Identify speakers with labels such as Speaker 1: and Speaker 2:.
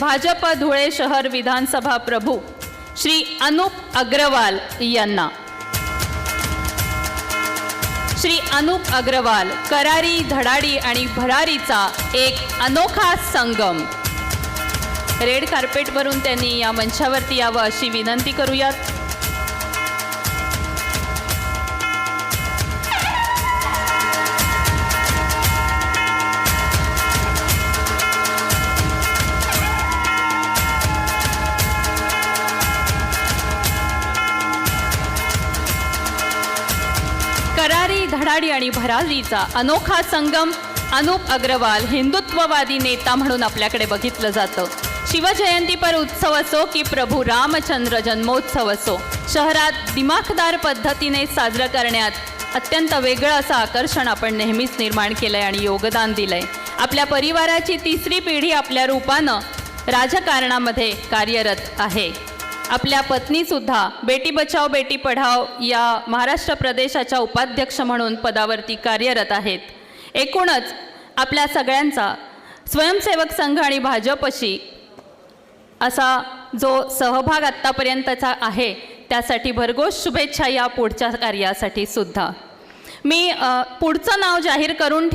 Speaker 1: भाजप धुळे शहर विधानसभा प्रभू श्री अनुप अग्रवाल यांना. श्री अनुप अग्रवाल करारी धडाडी आणि भरारीचा एक अनोखा संगम. रेड कार्पेटवरून त्यांनी या मंचावरती यावं अशी विनंती करूयात. भरारी धडाडी आणि भरारीचा अनोखा संगम अनुप अग्रवाल हिंदुत्ववादी नेता म्हणून आपल्याकडे बघितलं जातं. शिवजयंतीपर उत्सव असो की प्रभू रामचंद्र जन्मोत्सव असो शहरात दिमाखदार पद्धतीने साजरं करण्यात अत्यंत वेगळं असं आकर्षण आपण नेहमीच निर्माण केलं आहे आणि योगदान दिलं आहे आपल्या परिवाराची तिसरी पिढी आपल्या रूपानं राजकारणामध्ये कार्यरत आहे. आपल्या पत्नीसुद्धा बेटी बचाव बेटी पढाव या महाराष्ट्र प्रदेशाच्या उपाध्यक्ष म्हणून पदावरती कार्यरत आहेत. एकूणच आपल्या सगळ्यांचा स्वयंसेवक संघ आणि भाजपशी असा जो सहभाग आत्तापर्यंतचा आहे त्यासाठी भरघोस शुभेच्छा या पुढच्या कार्यासाठी सुद्धा. मी पुढचं नाव जाहीर करून